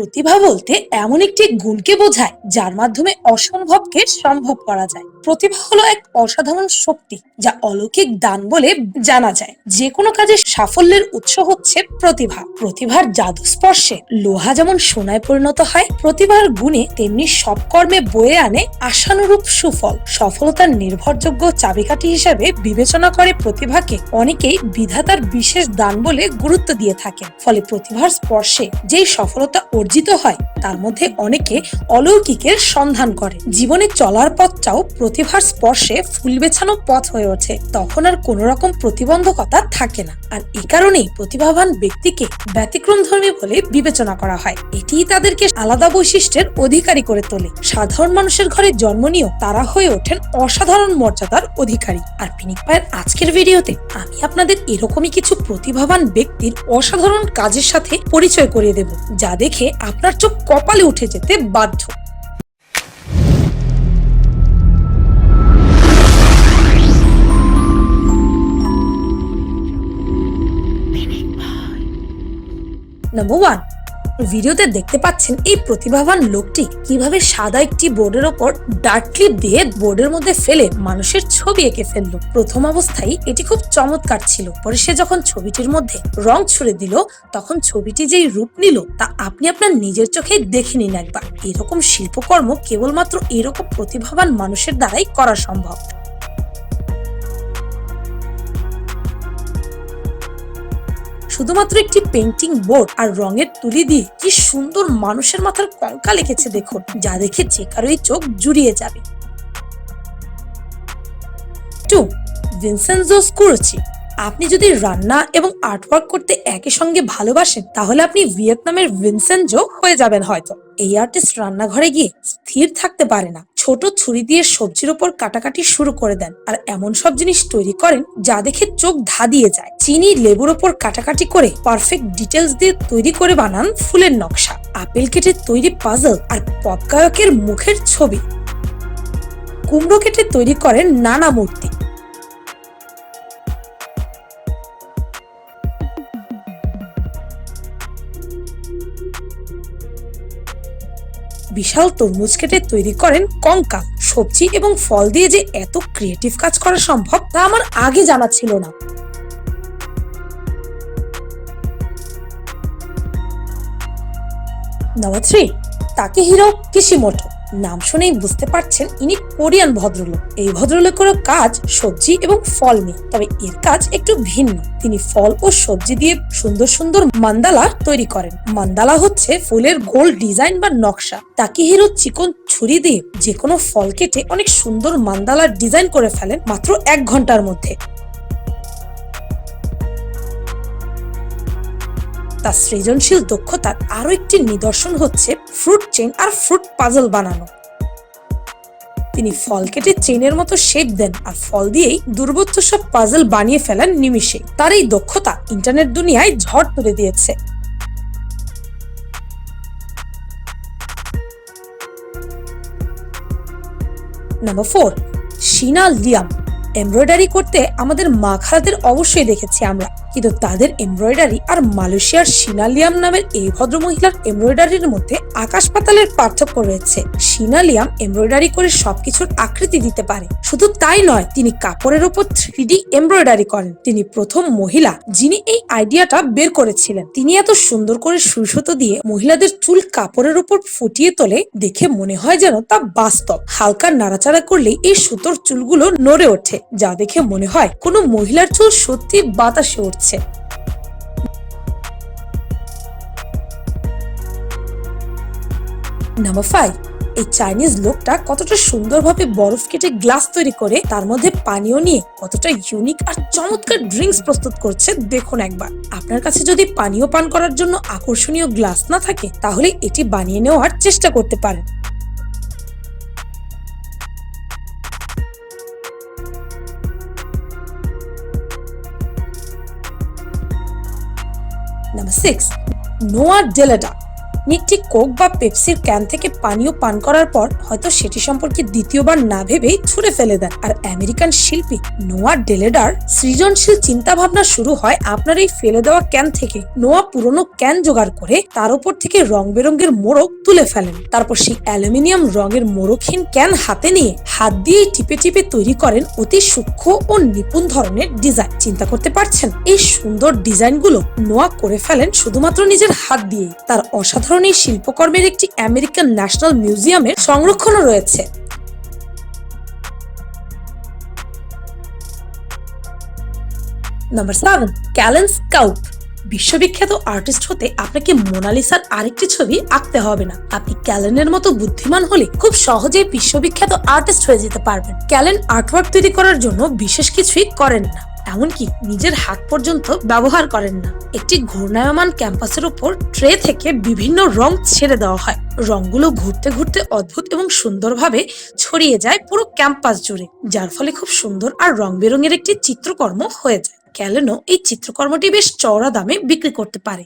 প্রতিভা বলতে এমন একটি গুণকে বোঝায়, যার মাধ্যমে অসম্ভবকে সম্ভব করা যায়। প্রতিভা হলো এক অসাধারণ শক্তি, যা অলৌকিক দান বলে জানা যায়। যে কোনো কাজে সাফল্যের উৎস হচ্ছে প্রতিভা। প্রতিভার জাদু স্পর্শে লোহা যেমন সোনায় পরিণত হয়, প্রতিভার গুণে তেমনি সব কর্মে বয়ে আনে আশানুরূপ সুফল। সফলতার নির্ভরযোগ্য চাবিকাঠি হিসাবে বিবেচনা করে প্রতিভাকে অনেকেই বিধাতার বিশেষ দান বলে গুরুত্ব দিয়ে থাকেন। ফলে প্রতিভার স্পর্শে যেই সফলতা অর্জিত হয়, তার মধ্যে অনেকে অলৌকিকের সন্ধান করে। জীবনে চলার পথটাও প্রতিভার স্পর্শে ফুল বেছানো পথ হয়ে ওঠে। তখন আর কোনো রকম প্রতিবন্ধকতা থাকে না। আর এ কারণেই প্রতিভাবান ব্যক্তিকে ব্যতিক্রম ধর্মী বলে বিবেচনা করা হয়। এটিই তাদেরকে আলাদা বৈশিষ্ট্যের অধিকারী করে তোলে। সাধারণ মানুষের ঘরে জন্ম নিয়েও তারা হয়ে ওঠেন অসাধারণ মর্যাদার অধিকারী। আর পিনিক পায়ের আজকের ভিডিওতে আমি আপনাদের এরকমই কিছু প্রতিভাবান ব্যক্তির অসাধারণ কাজের সাথে পরিচয় করিয়ে দেব, যা দেখে আপনার চোখ কপালে উঠে যেতে বাধ্য। নাম্বার ওয়ান ভিডিওতে দেখতে পাচ্ছেন এই প্রতিভাবান লোকটি কীভাবে সাদা একটি বোর্ডের ওপর ডার্ক ক্লিপ দিয়ে বোর্ডের মধ্যে ফেলে মানুষের ছবি এঁকে ফেলল। প্রথম অবস্থায় এটি খুব চমৎকার ছিল। পরে সে যখন ছবিটির মধ্যে রং ছুড়ে দিল, তখন ছবিটি যেই রূপ নিল, তা আপনি আপনার নিজের চোখে দেখে নিন একবার। এরকম শিল্পকর্ম কেবলমাত্র এরকম প্রতিভাবান মানুষের দ্বারাই করা সম্ভব। শুধুমাত্র একটি পেন্টিং বোর্ড আর রঙের তুলি দিয়ে কি সুন্দর মানুষের মাথার কঙ্কা লিখেছে দেখুন, যা দেখে যে কারোই চোখ জুড়িয়ে যাবে। Two, Vincenzo Scurti. আপনি যদি রান্না এবং আর্টওয়ার্ক করতে একই সঙ্গে ভালোবাসেন, তাহলে আপনি ভিয়েতনামের ভিনসেনজো হয়ে যাবেন হয়তো। এই আর্টিস্ট রান্নাঘরে গিয়ে স্থির থাকতে পারে না। ছোট ছুরি দিয়ে সবজির ওপর কাটাকাটি শুরু করে দেন আর এমন সব জিনিস তৈরি করেন যা দেখে চোখ ধা দিয়ে যায়। চিনি, লেবুর ওপর কাটাকাটি করে পারফেক্ট ডিটেলস দিয়ে তৈরি করে বানান ফুলের নকশা। আপেল কেটে তৈরি পাজল আর পপ গায়কের মুখের ছবি। কুমড়ো কেটে তৈরি করেন নানা মূর্তি। বিশাল তরমুজ কেটে তৈরি করেন কঙ্কাল সবজি এবং ফল দিয়ে যে এত ক্রিয়েটিভ কাজ করা সম্ভব তা আমার আগে জানা ছিল না। নাম্বার থ্রি তাকে হিরো কিশিমোটো নাম শুনেই বুঝতে পারছেন ইনি কোরিয়ান ভদ্রলোক। এই ভদ্রলোকেরও কাজ সবজি এবং ফল নিয়ে, তবে এর কাজ একটু ভিন্ন। তিনি ফল ও সবজি দিয়ে সুন্দর সুন্দর মান্দালা তৈরি করেন। মান্দালা হচ্ছে ফুলের গোল ডিজাইন বা নকশা। তাকিহিরো চিকন ছুরি দিয়ে যে কোনো ফল কেটে অনেক সুন্দর মান্দালার ডিজাইন করে ফেলেন মাত্র এক ঘণ্টার মধ্যে। তার সৃজনশীল দক্ষতার আরও একটি নিদর্শন হচ্ছে ফ্রুট চেন আর ফ্রুট পাজল বানানো। তিনি ফল কেটে চেনের মতো শেপ দেন আর ফল দিয়েই দুর্বোধ্য সব পাজল বানিয়ে ফেলেন নিমিষে। তার এই দক্ষতা ইন্টারনেট দুনিয়ায় ঝড় তুলে দিয়েছে। Number four Sheena Liam embroidery করতে আমাদের মা খালাদের অবশ্যই দেখেছি আমরা। কিন্তু তাদের এমব্রয়ডারি আর মালয়েশিয়ার সিনালিয়াম নামের এই ভদ্র মহিলার এমব্রয়ডারির মধ্যে আকাশ পাতালের পার্থক্য রয়েছে। সিনালিয়াম এমব্রয়ডারি করে সবকিছুর আকৃতি দিতে পারে। শুধু তাই নয়, তিনি কাপড়ের উপর থ্রি ডি এমব্রয়ডারি করেন। তিনি প্রথম মহিলা যিনি এই আইডিয়াটা বের করেছিলেন। তিনি এত সুন্দর করে সুসুতো দিয়ে মহিলাদের চুল কাপড়ের উপর ফুটিয়ে তোলে দেখে মনে হয় যেন তা বাস্তব। হালকা নাড়াচাড়া করলেই এই সুতোর চুলগুলো নড়ে ওঠে, যা দেখে মনে হয় কোনো মহিলার চুল সত্যি বাতাসে উঠছে নাম্বার ফাইভ এই চাইনিজ লোকটা কতটা সুন্দরভাবে বরফ কেটে গ্লাস তৈরি করে, তার মধ্যে পানীয় নিয়ে কতটা ইউনিক আর চমৎকার ড্রিঙ্কস প্রস্তুত করছে, দেখুন একবার। আপনার কাছে যদি পানীয় পান করার জন্য আকর্ষণীয় গ্লাস না থাকে, তাহলে এটি বানিয়ে নেওয়ার চেষ্টা করতে পারেন। নাম্বার সিক্স নোয়া ডেলাটা একটি কোক বা পেপসির ক্যান থেকে পানীয় পান করার পর হয়তো সেটি সম্পর্কে দ্বিতীয়বার না ভেবেই ছুঁড়ে ফেলে দেন। আর আমেরিকান শিল্পী নোয়া ডেলেডার সৃজনশীল চিন্তা ভাবনা শুরু হয় আপনার এই ফেলে দেওয়া ক্যান থেকে। নোয়া পুরনো ক্যান জোগাড় করে তার উপর থেকে রং বেরঙের মোড়ক তুলে ফেলেন। তারপর সেই অ্যালুমিনিয়াম রঙের মোড়কহীন ক্যান হাতে নিয়ে হাত দিয়ে টিপে টিপে তৈরি করেন অতি সূক্ষ্ম ও নিপুণ ধরনের ডিজাইন। চিন্তা করতে পারছেন? এই সুন্দর ডিজাইনগুলো নোয়া করে ফেলেন শুধুমাত্র নিজের হাত দিয়ে তার অসাধারণ এই শিল্পকর্মের একটি আমেরিকান ন্যাশনাল মিউজিয়ামের সংরক্ষণও রয়েছে। নাম্বার সেভেন ক্যালেন স্কাউপ বিশ্ববিখ্যাত আর্টিস্ট হতে আপনাকে মোনালিসার আরেকটি ছবি আঁকতে হবে না। আপনি ক্যালেনের মতো বুদ্ধিমান হলে খুব সহজেই বিশ্ববিখ্যাত আর্টিস্ট হয়ে যেতে পারবেন। ক্যালেন আর্টওয়ার্ক তৈরি করার জন্য বিশেষ কিছুই করেন না। এমনকি নিজের হাত পর্যন্ত ব্যবহার করেন না। একটি ঘূর্ণায়মান ক্যাম্পাসের উপর ট্রে থেকে বিভিন্ন রং ছেড়ে দেওয়া হয়। রংগুলো ঘুরতে ঘুরতে অদ্ভুত এবং সুন্দরভাবে ছড়িয়ে যায় পুরো ক্যাম্পাস জুড়ে, যার ফলে খুব সুন্দর আর রং বেরঙের একটি চিত্রকর্ম হয়ে যায়। ক্যালেনো এই চিত্রকর্মটি বেশ চওড়া দামে বিক্রি করতে পারে।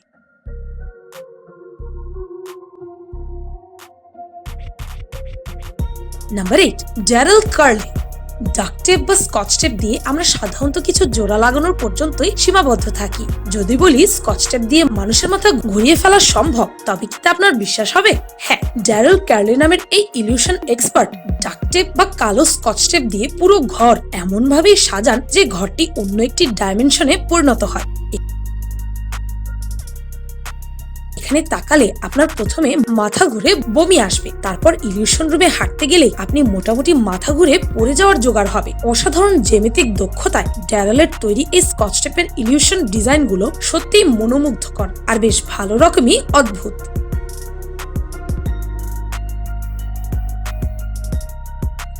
Number eight, Darrell Curley. Duck tape বা স্কচ টেপ দিয়ে আমরা সাধারণত কিছু জোড়া লাগানোর পর্যন্তই সীমাবদ্ধ থাকি। যদি বলি স্কচ টেপ দিয়ে মানুষের মাথা ঘুরিয়ে ফেলা সম্ভব, তবে কি তা আপনার বিশ্বাস হবে? হ্যাঁ ড্যারেল ক্যারলি নামের এই ইলিউশন এক্সপার্ট ডাক টেপ বা কালো স্কচ টেপ দিয়ে পুরো ঘর এমন ভাবেই সাজান যে ঘরটি অন্য একটি ডাইমেনশনে পরিণত হয়। এখানে তাকালে আপনার প্রথমে মাথা ঘুরে বমি আসবে। তারপর ইলিউশন রুমে হাঁটতে গেলে আপনি মোটামুটি মাথা ঘুরে পড়ে যাওয়ার জোগাড় হবে। অসাধারণ জেমিতিক দক্ষতায় ড্যারেলের তৈরি এই স্কচ টেপের ইলিউশন ডিজাইনগুলো সত্যিই মনোমুগ্ধকর আর বেশ ভালো রকমই অদ্ভুত।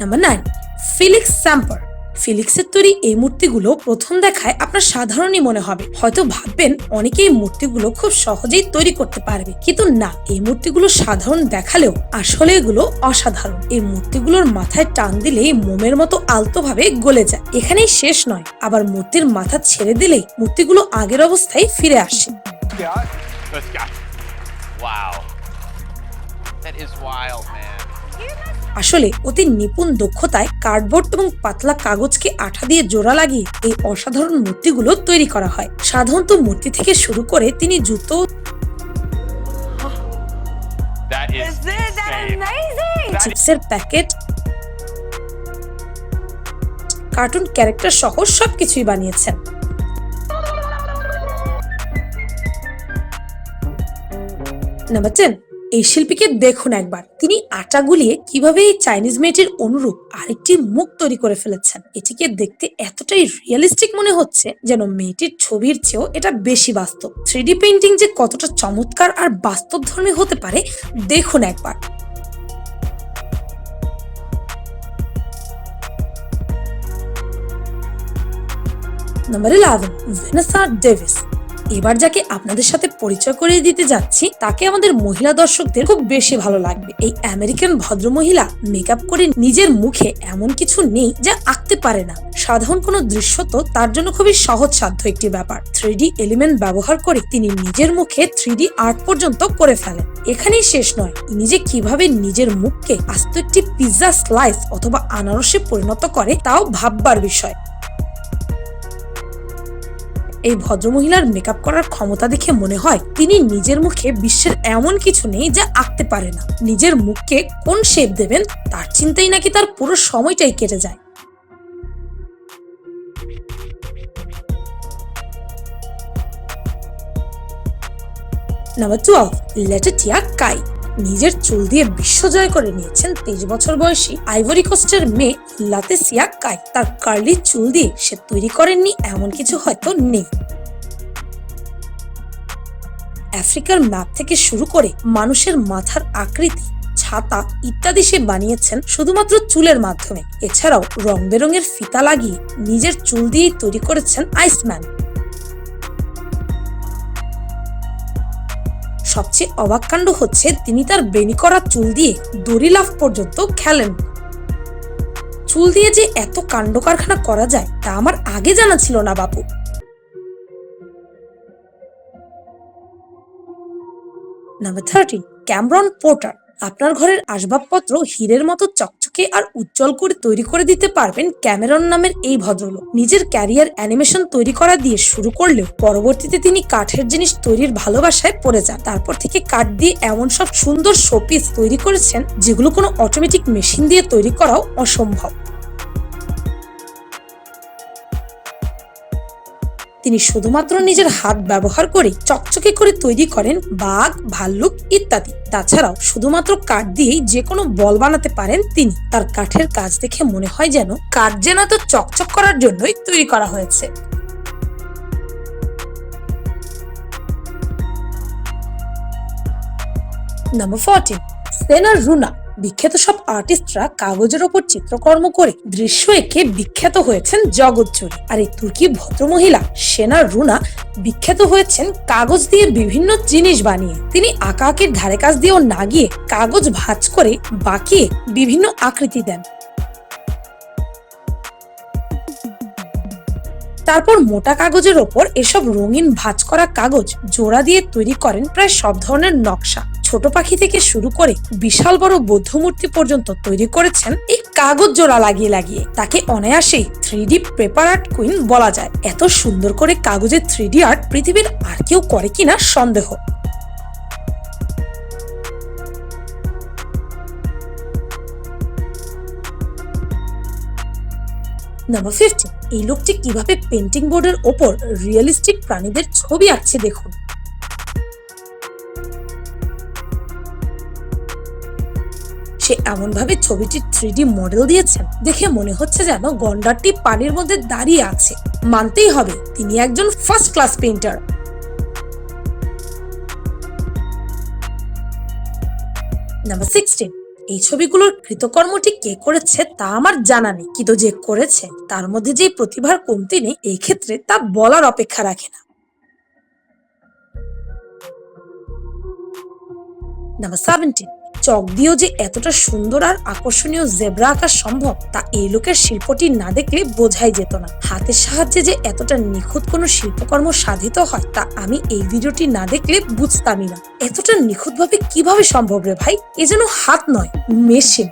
Number nine, ফিলিক্স স্যাম্পার। ফিলিক্সের তৈরি এই মূর্তিগুলো প্রথম দেখায় আপনার সাধারণই মনে হবে হয়তো ভাববেন অনেকে এই মূর্তিগুলো খুব সহজেই তৈরি করতে পারবে কিন্তু না এই মূর্তিগুলো সাধারণ দেখালেও আসলে এগুলো অসাধারণ এই মূর্তিগুলোর মাথায় টান দিলেই মোমের মতো আলতোভাবে গলে যায় এখানেই শেষ নয় আবার মূর্তির মাথা ছেড়ে দিলেই মূর্তিগুলো আগের অবস্থায় ফিরে আসে. Wow. That is wild, man. আসলে অতি নিপুণ দক্ষতায় কার্ডবোর্ড এবং পাতলা কাগজকে আঠা দিয়ে জোড়া লাগিয়ে এই অসাধারণ মূর্তিগুলো তৈরি করা হয়। সাধারণত মূর্তি থেকে শুরু করে তিনি জুতো চিপসের প্যাকেট কার্টুন ক্যারেক্টার সহ সবকিছুই বানিয়েছেন। নাম্বার টেন এই শিল্পীকে দেখুন একবার। তিনি আটা গুলিয়ে কীভাবে এই চাইনিজ মেয়েটির অনুরূপ আরেকটি মুখ তৈরি করে ফেলেছেন। এটিকে দেখতে এতটাই রিয়েলিস্টিক মনে হচ্ছে যেন মেয়েটির ছবির চেয়েও এটা বেশি বাস্তব। থ্রিডি পেন্টিং যে কতটা চমৎকার আর বাস্তব ধর্মী হতে পারে, দেখুন একবার। নাম্বার ইলেভেন ভেনেসা ডেভিস এবার যাকে আপনাদের সাথে পরিচয় করিয়ে দিতে যাচ্ছি, তাকে আমাদের মহিলা দর্শকদের খুব বেশি ভালো লাগবে। এই আমেরিকান ভদ্রমহিলা মেকআপ করে নিজের মুখে এমন কিছু নেই যা আঁকতে পারে না। সাধারণ কোনো দৃশ্য তো তার জন্য খুবই সহজসাধ্য একটি ব্যাপার। থ্রিডি এলিমেন্ট ব্যবহার করে তিনি নিজের মুখে থ্রিডি আর্ট পর্যন্ত করে ফেলেন। এখানেই শেষ নয়, ইনি যে কীভাবে নিজের মুখকে আস্ত একটি পিৎজা স্লাইস অথবা আনারসে পরিণত করে, তাও ভাববার বিষয়। এই ভদ্রমহিলার মেকআপ করার ক্ষমতা দেখে মনে হয় তিনি নিজের মুখে বিশ্বের এমন কিছু নেই যা আঁকতে পারে না। নিজের মুখকে কোন শেপ দেবেন তার চিন্তাই নাকি তার পুরো সময়টাই কেটে যায়। নাম্বার টুয়েলভ লেটেটিয়া কাই নিজের চুল দিয়ে বিশ্ব জয় করে নিয়েছেন তেইশ বছর বয়সী আইভরি কোস্টের মেয়ে লাতেসিয়া কাই তার কার্লি চুল দিয়ে সে তৈরি করেননি, এমন কিছু হয়তো নেই। আফ্রিকার ম্যাপ থেকে শুরু করে মানুষের মাথার আকৃতি, ছাতা ইত্যাদি সে বানিয়েছেন শুধুমাত্র চুলের মাধ্যমে। এছাড়াও রং বেরঙের ফিতা লাগিয়ে নিজের চুল দিয়েই তৈরি করেছেন আইসম্যান। সবচেয়ে অবাক কাণ্ড হচ্ছে তিনি তার বেনি করা চুল দিয়ে দড়ি লাভ পর্যন্ত খেলেন। চুল দিয়ে যে এত কাণ্ড কারখানা করা যায়, তা আমার আগে জানা ছিল না, বাপু। নাম্বার থার্টিন ক্যামরন পোর্টার আপনার ঘরের আসবাবপত্র হীরের মতো চকচকে আর উজ্জ্বল করে তৈরি করে দিতে পারবেন ক্যামেরন নামের এই ভদ্রলোক। নিজের ক্যারিয়ার অ্যানিমেশন তৈরি করা দিয়ে শুরু করলেও পরবর্তীতে তিনি কাঠের জিনিস তৈরির ভালোবাসায় পড়ে যান। তারপর থেকে কাঠ দিয়ে এমন সব সুন্দর শোপিস তৈরি করেছেন যেগুলো কোনো অটোমেটিক মেশিন দিয়ে তৈরি করাও অসম্ভব। তিনি শুধুমাত্র নিজের হাত ব্যবহার করে চকচকে করে তৈরি করেন বাঘ, ভাল্লুক ইত্যাদি। তাছাড়াও শুধুমাত্র কাঠ দিয়েই যে কোনো বল বানাতে পারেন তিনি। তার কাঠের কাজ দেখে মনে হয় যেন কাঠ যেন তো চকচক করার জন্যই তৈরি করা হয়েছে। নাম্বার ফোরটিন সেনার রুনা বিখ্যাত সব আর্টিস্টরা কাগজের ওপর চিত্রকর্ম করে দৃশ্য এঁকে বিখ্যাত হয়েছেন জগৎ জুড়ে। আর এই তুর্কি ভদ্রমহিলা সেনা রুনা বিখ্যাত হয়েছেন কাগজ দিয়ে বিভিন্ন জিনিস বানিয়ে। তিনি আঁকা আঁকির ধারে কাজ দিয়েও না গিয়ে কাগজ ভাঁজ করে বাঁকিয়ে বিভিন্ন আকৃতি দেন। তারপর মোটা কাগজের ওপর এসব রঙিন ভাঁজ করা কাগজ জোড়া দিয়ে তৈরি করেন প্রায় সব ধরনের নকশা। ছোট পাখি থেকে শুরু করে বিশাল বড় বৌদ্ধ মূর্তি পর্যন্ত তৈরি করেছেন এই কাগজ জোড়া লাগিয়ে লাগিয়ে। তাকে অনায়াসেই থ্রি পেপার আর্ট কুইন বলা যায়। এত সুন্দর করে কাগজের থ্রি আর্ট পৃথিবীর আর কেউ করে কিনা সন্দেহ। নাম্বার ফিফটিন এই লোকটি কীভাবে পেন্টিং বোর্ডের ওপর রিয়েলিস্টিক প্রাণীদের ছবি আঁকছে দেখুন। সে এমনভাবে ছবিটির থ্রি মডেল দিয়েছেন দেখে মনে হচ্ছে যেন গন্ডারটি পানির মধ্যে দাঁড়িয়ে আছে। মানতেই হবে, তিনি একজন first class painter number sixteen এই ছবিগুলোর কৃতকর্মটি কে করেছে তা আমার জানা নেই। কিন্তু যে করেছে, তার মধ্যে যে প্রতিভার কমতি নেই, এই ক্ষেত্রে তা বলার অপেক্ষা রাখে না। নাম্বার সেভেন্টিন চক দিয়েও যে এতটা সুন্দর আর আকর্ষণীয় জেব্রা আঁকা সম্ভব, তা এই লোকের শিল্পটি না দেখলে বোঝাই যেত না। হাতের সাহায্যে যে এতটা নিখুঁত কোনো শিল্পকর্ম সাধিত হয়, তা আমি এই ভিডিওটি না দেখলে বুঝতামই না। এতটা নিখুঁতভাবে কীভাবে সম্ভব রে ভাই? এ যেন হাত নয়, মেশিন।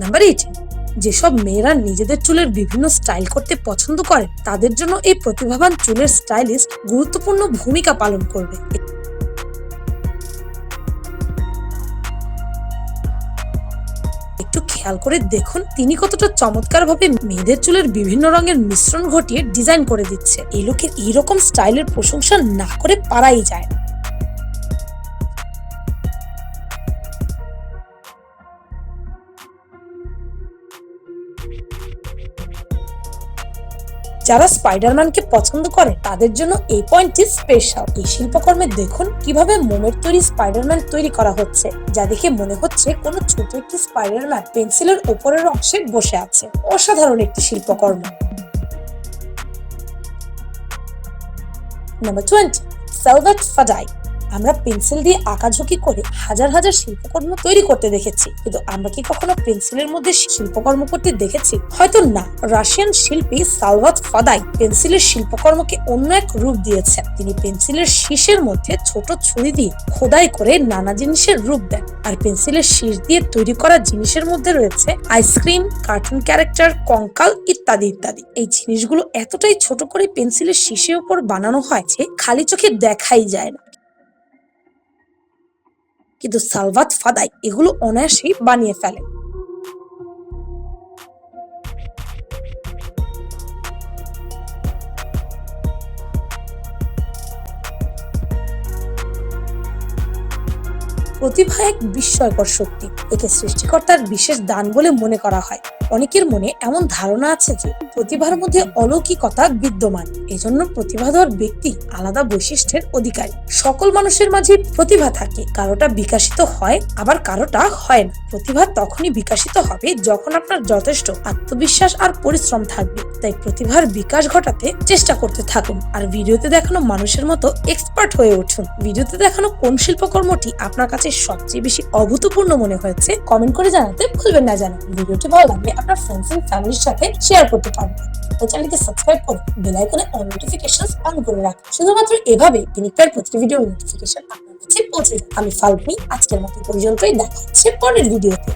নাম্বার এইটিন যেসব মেয়েরা নিজেদের চুলের বিভিন্ন স্টাইল করতে পছন্দ করে, তাদের জন্য এই প্রতিভাবান চুলের স্টাইলিস্ট গুরুত্বপূর্ণ ভূমিকা পালন করবে। একটু খেয়াল করে দেখুন, তিনি কতটা চমৎকার ভাবে মেয়েদের চুলের বিভিন্ন রঙের মিশ্রণ ঘটিয়ে ডিজাইন করে দিচ্ছে। এই লোকের এইরকম স্টাইলের প্রশংসা না করে পারাই যায় না। যারা স্পাইডারম্যানকে পছন্দ করে, তাদের জন্য এই পয়েন্টটি স্পেশাল এই শিল্পকর্মে দেখুন কীভাবে মোমের তৈরি স্পাইডারম্যান তৈরি করা হচ্ছে, যা দেখে মনে হচ্ছে কোনো ছোট একটি স্পাইডারম্যান পেন্সিলের ওপরের অংশে বসে আছে। অসাধারণ একটি শিল্পকর্ম। নাম্বার টোয়েন্টি সেলভেট ফাডাই আমরা পেন্সিল দিয়ে আঁকাঝুঁকি করে হাজার হাজার শিল্পকর্ম তৈরি করতে দেখেছি। কিন্তু আমরা কি কখনো পেন্সিলের মধ্যে শিল্পকর্ম করতে দেখেছি? হয়তো না। রাশিয়ান শিল্পী সালভাত ফাদাই পেন্সিলের শিল্পকর্মকে অন্য এক রূপ দিয়েছেন। তিনি পেন্সিলের শীষের মধ্যে ছোট ছুরি দিয়ে খোদাই করে নানা জিনিসের রূপ দেন। আর পেন্সিলের শীষ দিয়ে তৈরি করা জিনিসের মধ্যে রয়েছে আইসক্রিম, কার্টুন ক্যারেক্টার, কঙ্কাল ইত্যাদি ইত্যাদি। এই জিনিসগুলো এতটাই ছোট করে পেন্সিলের শীষের উপর বানানো হয় যে খালি চোখে দেখাই যায় না। কিন্তু সালভাত ফাদাই এগুলো অনায়াসেই বানিয়ে ফেলে। প্রতিভা এক বিস্ময়কর শক্তি, একে সৃষ্টিকর্তার বিশেষ দান বলে মনে করা হয়। অনেকের মনে এমন ধারণা আছে যে প্রতিভার মধ্যে অলৌকিকতা বিদ্যমান। এজন্য প্রতিভাধর ব্যক্তি আলাদা বৈশিষ্ট্যের অধিকারী। সকল মানুষের মাঝে প্রতিভা থাকে, কারোটা বিকাশিত হয়, আবার কারোটা হয় না। প্রতিভা তখনই বিকাশিত হবে যখন আপনার যথেষ্ট আত্মবিশ্বাস আর পরিশ্রম থাকবে। তাই প্রতিভার বিকাশ ঘটাতে চেষ্টা করতে থাকুন। আর ভিডিওতে দেখানো মানুষের মতো এক্সপার্ট হয়ে উঠুন। ভিডিওতে দেখানো কোন শিল্পকর্মটি আপনার কাছে সবচেয়ে বেশি অভূতপূর্ণ মনে হয়েছে, কমেন্ট করে জানাতে ভুলবেন না জানান ভিডিওটি ভালো লাগলে আপনার ফ্রেন্ডস এন্ড ফ্যামিলির সাথে শেয়ার করতে পারবেন। চ্যানেলকে সাবস্ক্রাইব করুন বেল আইকনে অল নোটিফিকেশন অন করে রাখুন। শুধুমাত্র এভাবে বিনিকার প্রতিটি ভিডিও নোটিফিকেশন আপনার কাছে পৌঁছে যাবে আমি ফাল্গুনি আজকের মতো পর্যন্তই দেখা হচ্ছে পরের ভিডিওতে